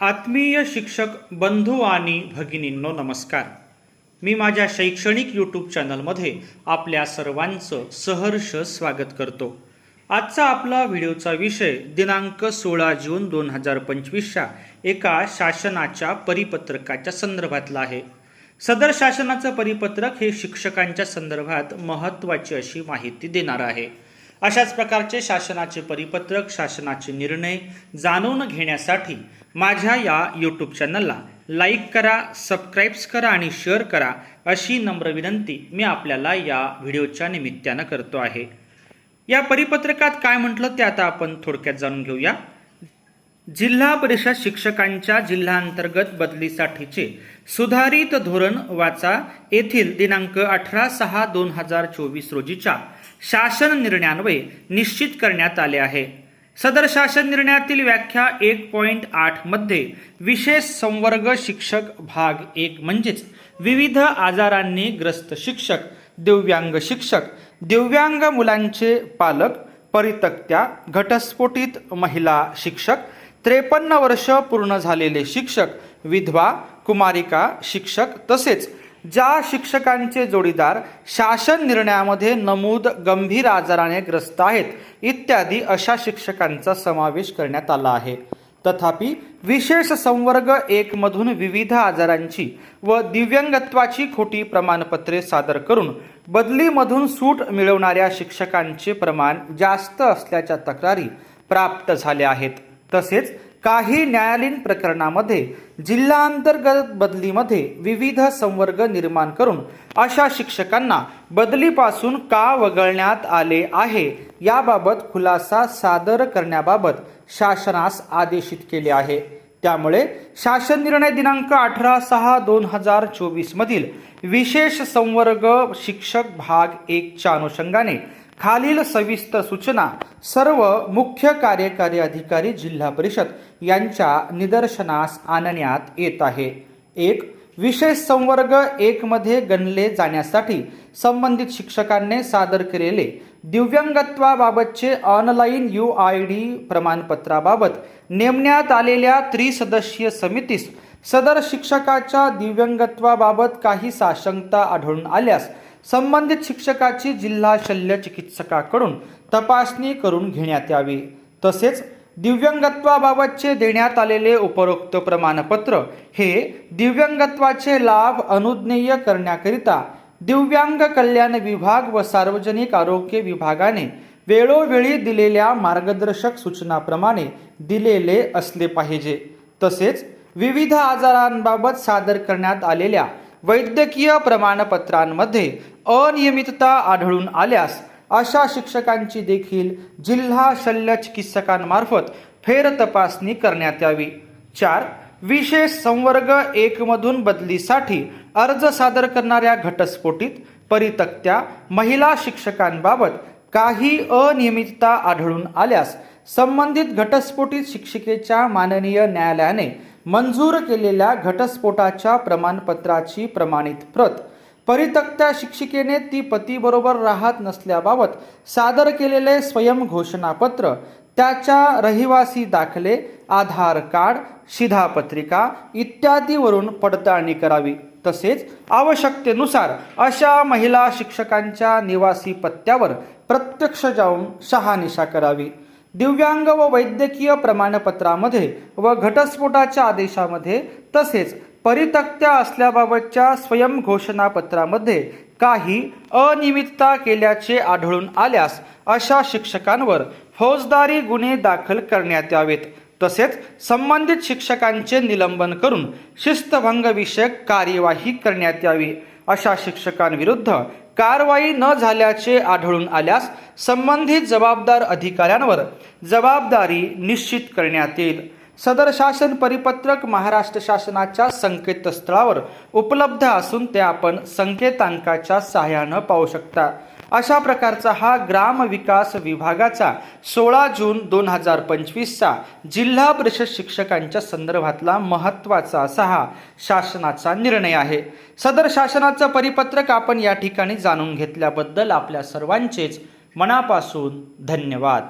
आत्मीय शिक्षक बंधू आणि भगिनींनो नमस्कार. मी माझ्या शैक्षणिक यूट्यूब चॅनलमध्ये आपल्या सर्वांचं सहर्ष स्वागत करतो. आजचा आपला व्हिडिओचा विषय दिनांक सोळा जून दोन हजार पंचवीसच्या एका शासनाच्या परिपत्रकाच्या संदर्भातला आहे. सदर शासनाचं परिपत्रक हे शिक्षकांच्या संदर्भात महत्त्वाची अशी माहिती देणार आहे. अशाच प्रकारचे शासनाचे परिपत्रक शासनाचे निर्णय जाणून घेण्यासाठी माझ्या या यूट्यूब चॅनलला लाईक करा सबस्क्राईब्स करा आणि शेअर करा अशी नम्र विनंती मी आपल्याला या व्हिडिओच्या निमित्तानं करतो आहे. या परिपत्रकात काय म्हटलं ते आता आपण थोडक्यात जाणून घेऊया. जिल्हा परिषद शिक्षकांच्या जिल्हांतर्गत बदलीसाठीचे सुधारित धोरण वाचा येथील दिनांक अठरा सहा दोन हजार चोवीस रोजीच्या शासन निर्णयान्वये निश्चित करण्यात आले आहे. सदर शासन निर्णयातील व्याख्या एक पॉईंट आठमध्ये विशेष संवर्ग शिक्षक भाग एक म्हणजेच विविध आजारांनी ग्रस्त शिक्षक दिव्यांग शिक्षक दिव्यांग मुलांचे पालक परितक्त्या घटस्फोटित महिला शिक्षक त्रेपन्न वर्ष पूर्ण झालेले शिक्षक विधवा कुमारिका शिक्षक तसेच ज्या शिक्षकांचे जोडीदार शासन निर्णयामध्ये नमूद गंभीर आजाराने ग्रस्त आहेत इत्यादी अशा शिक्षकांचा समावेश करण्यात आला आहे. तथापि विशेष संवर्ग एकमधून विविध आजारांची व दिव्यांगत्वाची खोटी प्रमाणपत्रे सादर करून बदलीमधून सूट मिळवणाऱ्या शिक्षकांचे प्रमाण जास्त असल्याच्या तक्रारी प्राप्त झाल्या आहेत. तसेच काही न्यायालयीन प्रकरणामध्ये जिल्हांतर्गत बदलीमध्ये विविध संवर्ग निर्माण करून अशा शिक्षकांना बदलीपासून का वगळण्यात आले आहे याबाबत खुलासा सादर करण्याबाबत शासनास आदेशित केले आहे. त्यामुळे शासन निर्णय दिनांक अठरा सहा दोन हजार चोवीसमधील विशेष संवर्ग शिक्षक भाग एकच्या अनुषंगाने खालील सविस्तर सूचना सर्व मुख्य कार्यकारी अधिकारी जिल्हा परिषद यांच्या निदर्शनास आणण्यात येत आहे. एक विशेष संवर्ग एकमध्ये गणले जाण्यासाठी संबंधित शिक्षकांनी सादर केलेले दिव्यांगत्वाबाबतचे ऑनलाईन यू आय डी प्रमाणपत्राबाबत नेमण्यात आलेल्या त्रिसदस्यीय समितीस सदर शिक्षकाच्या दिव्यांगत्वाबाबत काही साशंकता आढळून आल्यास संबंधित शिक्षकाची जिल्हा शल्य चिकित्सकाकडून तपासणी करून घेण्यात यावी. तसेच दिव्यांगत्वाबाबतचे देण्यात आलेले उपरोक्त प्रमाणपत्र हे दिव्यांगत्वाचे लाभ अनुज्ञेय करण्याकरिता दिव्यांग कल्याण विभाग व सार्वजनिक आरोग्य विभागाने वेळोवेळी दिलेल्या मार्गदर्शक सूचनाप्रमाणे दिलेले असले पाहिजे. तसेच विविध आजारांबाबत सादर करण्यात आलेल्या वैद्यकीय प्रमाणपत्रांमध्ये अनियमितता आढळून आल्यास अशा शिक्षकांची देखील जिल्हा शल्य चिकित्सकांमार्फत फेर तपासणी करण्यात यावी. चार विशेष संवर्ग एकमधून बदलीसाठी अर्ज सादर करणाऱ्या घटस्फोटीत परितक्त्या महिला शिक्षकांबाबत काही अनियमितता आढळून आल्यास संबंधित घटस्फोटीत शिक्षिकेच्या माननीय न्यायालयाने मंजूर केलेल्या घटस्फोटाच्या प्रमाणपत्राची प्रमाणित प्रत. परितक्त्या शिक्षिकेने ती पतीबरोबर राहत नसल्याबाबत सादर केलेले स्वयं घोषणापत्र त्याच्या रहिवासी दाखले आधार कार्ड शिधापत्रिका इत्यादीवरून पडताळणी करावी. तसेच आवश्यकतेनुसार अशा महिला शिक्षकांच्या निवासी पत्त्यावर प्रत्यक्ष जाऊन शहानिशा करावी. दिव्यांग व वैद्यकीय प्रमाणपत्रामध्ये व घटस्फोटाच्या आदेशामध्ये तसेच परितक्त्या असल्याबाबतच्या स्वयं घोषणापत्रामध्ये काही अनियमितता केल्याचे आढळून आल्यास अशा शिक्षकांवर फौजदारी गुन्हे दाखल करण्यात यावेत. तसेच संबंधित शिक्षकांचे निलंबन करून शिस्तभंगविषयक कार्यवाही करण्यात यावी. अशा शिक्षकांविरुद्ध कारवाई न झाल्याचे आढळून आल्यास संबंधित जबाबदार अधिकाऱ्यांवर जबाबदारी निश्चित करण्यात येईल. सदर शासन परिपत्रक महाराष्ट्र शासनाच्या संकेतस्थळावर उपलब्ध असून ते आपण संकेतांकाच्या सहाय्यानं पाहू शकता. अशा प्रकारचा हा ग्राम विकास विभागाचा सोळा जून दोन हजार पंचवीसचा जिल्हा परिषद शिक्षकांच्या संदर्भातला महत्त्वाचा असा हा शासनाचा निर्णय आहे. सदर शासनाचं परिपत्रक आपण या ठिकाणी जाणून घेतल्याबद्दल आपल्या सर्वांचेच मनापासून धन्यवाद.